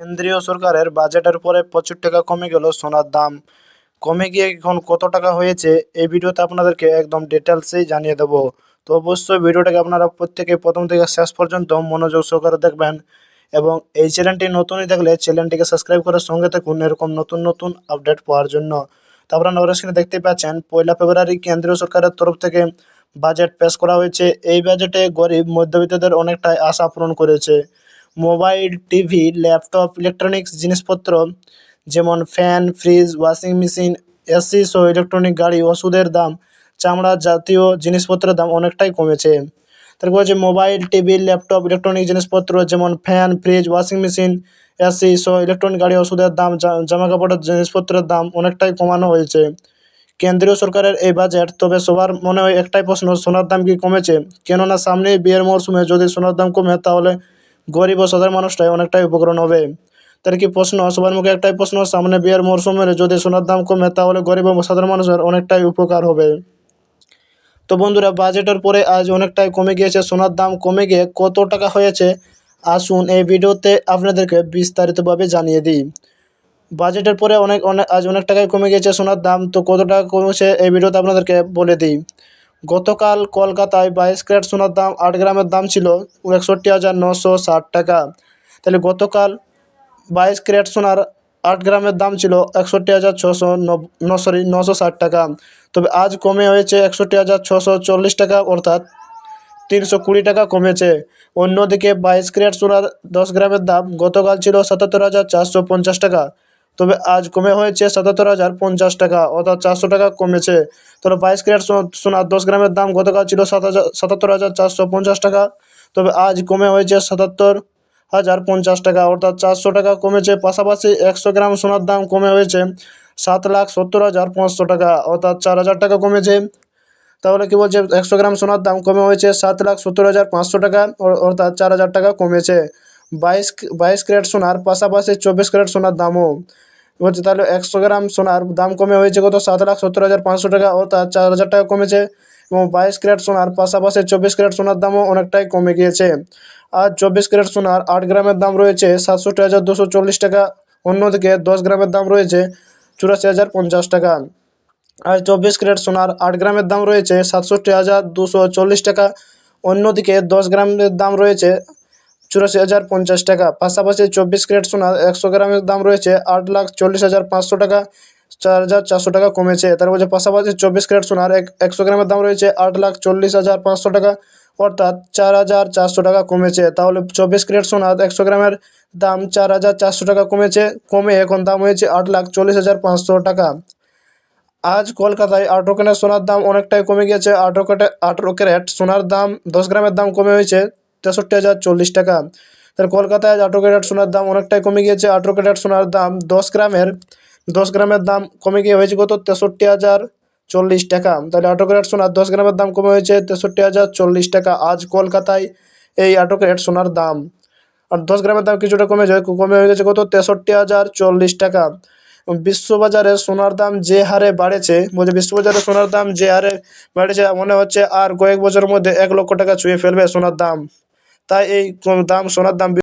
কেন্দ্রীয় সরকারের বাজেটের পরে প্রচুর টাকা কমে গেল সোনার দাম। কমে গিয়ে এখন কত টাকা হয়েছে, এই ভিডিওতে আপনাদেরকে একদম ডিটেলসেই জানিয়ে দেবো। তো অবশ্যই ভিডিওটাকে আপনারা প্রত্যেকে প্রথম থেকে শেষ পর্যন্ত মনোযোগ সহকারে দেখবেন এবং এই চ্যানেলটি নতুনই দেখলে চ্যানেলটিকে সাবস্ক্রাইব করে সঙ্গে থাকুন এরকম নতুন নতুন আপডেট পাওয়ার জন্য। তো আপনারা স্ক্রিনে দেখতে পাচ্ছেন, পয়লা ফেব্রুয়ারি কেন্দ্রীয় সরকারের তরফ থেকে বাজেট পেশ করা হয়েছে। এই বাজেটে গরিব, মধ্যবিত্তদের অনেকটাই আশা পূরণ করেছে। মোবাইল, টিভি, ল্যাপটপ, ইলেকট্রনিক্স জিনিসপত্র, যেমন fan, fridge, washing machine AC সহ ইলেকট্রনিক গাড়ি, ওষুধের দাম, চামড়া জাতীয় জিনিসপত্রের দাম অনেকটাই কমেছে। তারপর হচ্ছে মোবাইল, টিভি, ল্যাপটপ, ইলেকট্রনিক জিনিসপত্র, যেমন fan, fridge, washing machine AC সহ ইলেকট্রনিক গাড়ি, ওষুধের দাম জামা কাপড়ের জিনিসপত্রের দাম অনেকটাই কমানো হয়েছে। কেন্দ্রীয় সরকারের এই বাজেট, তবে সবার মনে হয় একটাই প্রশ্ন, সোনার দাম কি কমেছে? কেননা সামনেই বিয়ের মরশুমে যদি সোনার দাম কমে, তাহলে গরিব ও সাধারণ মানুষটাই অনেকটাই উপকরণ হবে। তার কি প্রশ্ন? সবার মুখে একটাই প্রশ্ন সামনে বিয়ের মরশুমে যদি সোনার দাম কমে, তাহলে গরিব ও সাধারণ মানুষের অনেকটাই উপকার হবে। তো বন্ধুরা, বাজেটের পরে আজ অনেকটাই কমে গিয়েছে, সোনার দাম কমে গিয়ে কত টাকা হয়েছে? আসুন এই ভিডিওতে আপনাদেরকে বিস্তারিতভাবে জানিয়ে দিই। বাজেটের পরে অনেক অনেক, আজ অনেক টাকায় কমে গিয়েছে, সোনার দাম তো কত টাকা কমেছে এই ভিডিওতে আপনাদেরকে বলে দিই। গতকাল কলকাতায় বাইশ ক্যারেট সোনার দাম আট গ্রামের দাম ছিল একষট্টি হাজার নশো ষাট টাকা। তাহলে গতকাল বাইশ ক্যারেট সোনার আট গ্রামের দাম ছিল একষট্টি হাজার ছশো ন, সরি, নশো ষাট টাকা। তবে আজ কমে হয়েছে একষট্টি হাজার ছশো চল্লিশ টাকা, অর্থাৎ তিনশো কুড়ি টাকা কমেছে। অন্যদিকে বাইশ ক্যারেট সোনার দশ গ্রামের দাম গতকাল ছিল সাতাত্তর হাজার চারশো পঞ্চাশ টাকা। তবে আজ কমে হয়েছে সাতাত্তর হাজার পঞ্চাশ টাকা, অর্থাৎ চারশো টাকা কমেছে। তবে বাইশ ক্যারেট সোনার দশ গ্রামের দাম গতকাল ছিল সাত হাজার, সাতাত্তর হাজার চারশো পঞ্চাশ টাকা। তবে আজ কমে হয়েছে সাতাত্তর হাজার পঞ্চাশ টাকা, অর্থাৎ চারশো টাকা কমেছে। পাশাপাশি একশো গ্রাম সোনার দাম কমে হয়েছে সাত লাখ সত্তর হাজার পাঁচশো টাকা, অর্থাৎ চার হাজার টাকা কমেছে। তাহলে কি বলছে, একশো গ্রাম সোনার দাম কমে হয়েছে সাত লাখ সত্তর হাজার পাঁচশো টাকা অর- অর্থাৎ চার হাজার টাকা কমেছে। বাইশ বাইশ ক্যারেট সোনার, পাশাপাশি চব্বিশ ক্যারেট সোনার দামও। বলছে, তাহলে একশো গ্রাম সোনার দাম কমে হয়েছে কত? সাত লাখ সত্তর হাজার পাঁচশো টাকা অর্থাৎ চার হাজার টাকা কমেছে এবং বাইশ ক্যারেট সোনার, পাশাপাশি চব্বিশ ক্যারেট সোনার দামও অনেকটাই কমে গিয়েছে। আর চব্বিশ ক্যারেট সোনার আট গ্রামের দাম রয়েছে সাতষট্টি হাজার দুশো চল্লিশ টাকা, অন্যদিকে দশ গ্রামের দাম রয়েছে চুরাশি হাজার পঞ্চাশ টাকা। আর চব্বিশ ক্যারেট সোনার আট গ্রামের দাম রয়েছে সাতষট্টি হাজার দুশো চল্লিশ টাকা, অন্যদিকে দশ গ্রামের দাম রয়েছে চুরাশি হাজার পঞ্চাশ টাকা। পাশাপাশি চব্বিশ ক্যারেট সোনার একশো গ্রামের দাম রয়েছে আট লাখ চল্লিশ হাজার পাঁচশো টাকা, চার হাজার চারশো টাকা কমেছে। তার মধ্যে পাশাপাশি চব্বিশ ক্যারেট সোনার এক একশো গ্রামের দাম রয়েছে আট লাখ চল্লিশ হাজার পাঁচশো টাকা, অর্থাৎ চার হাজার চারশো টাকা কমেছে। তাহলে চব্বিশ ক্যারেট সোনার একশো গ্রামের দাম চার হাজার চারশো টাকা কমেছে, কমে এখন দাম হয়েছে আট লাখ চল্লিশ হাজার পাঁচশো টাকা। আজ কলকাতায় আঠেরো ক্যারেট সোনার দাম অনেকটাই কমে গিয়েছে। আঠেরো ক্যারেট আঠেরো ক্যারেট সোনার দাম দশ গ্রামের দাম কমে হয়েছে। তেষট্টি হাজার চল্লিশ টাকা। তাহলে কলকাতায় আঠেরো ক্যারেট সোনার দাম অনেকটাই কমে গিয়েছে। আঠেরো ক্যারেট সোনার দাম দশ গ্রামের দশ গ্রামের দাম কমে গিয়ে হয়েছে কত? তেষট্টি হাজার চল্লিশ টাকা। তাহলে আঠেরো ক্যারেট সোনার দশ গ্রামের দাম কমে হয়েছে তেষট্টি হাজার চল্লিশ টাকা। আজ কলকাতায় এই আঠেরো ক্যারেট সোনার দাম। আর দশ গ্রামের দাম কিছুটা কমে যায়, কমে হয়ে গেছে কত? তেষট্টি হাজার চল্লিশ টাকা। বিশ্ববাজারে সোনার দাম যে হারে বাড়েছে, বলছে বিশ্ববাজারে সোনার দাম যে হারে বাড়েছে, মনে হচ্ছে আর কয়েক বছরের মধ্যে এক লক্ষ টাকা ছুঁয়ে ফেলবে সোনার দাম। তাই এই দাম সোনার দাম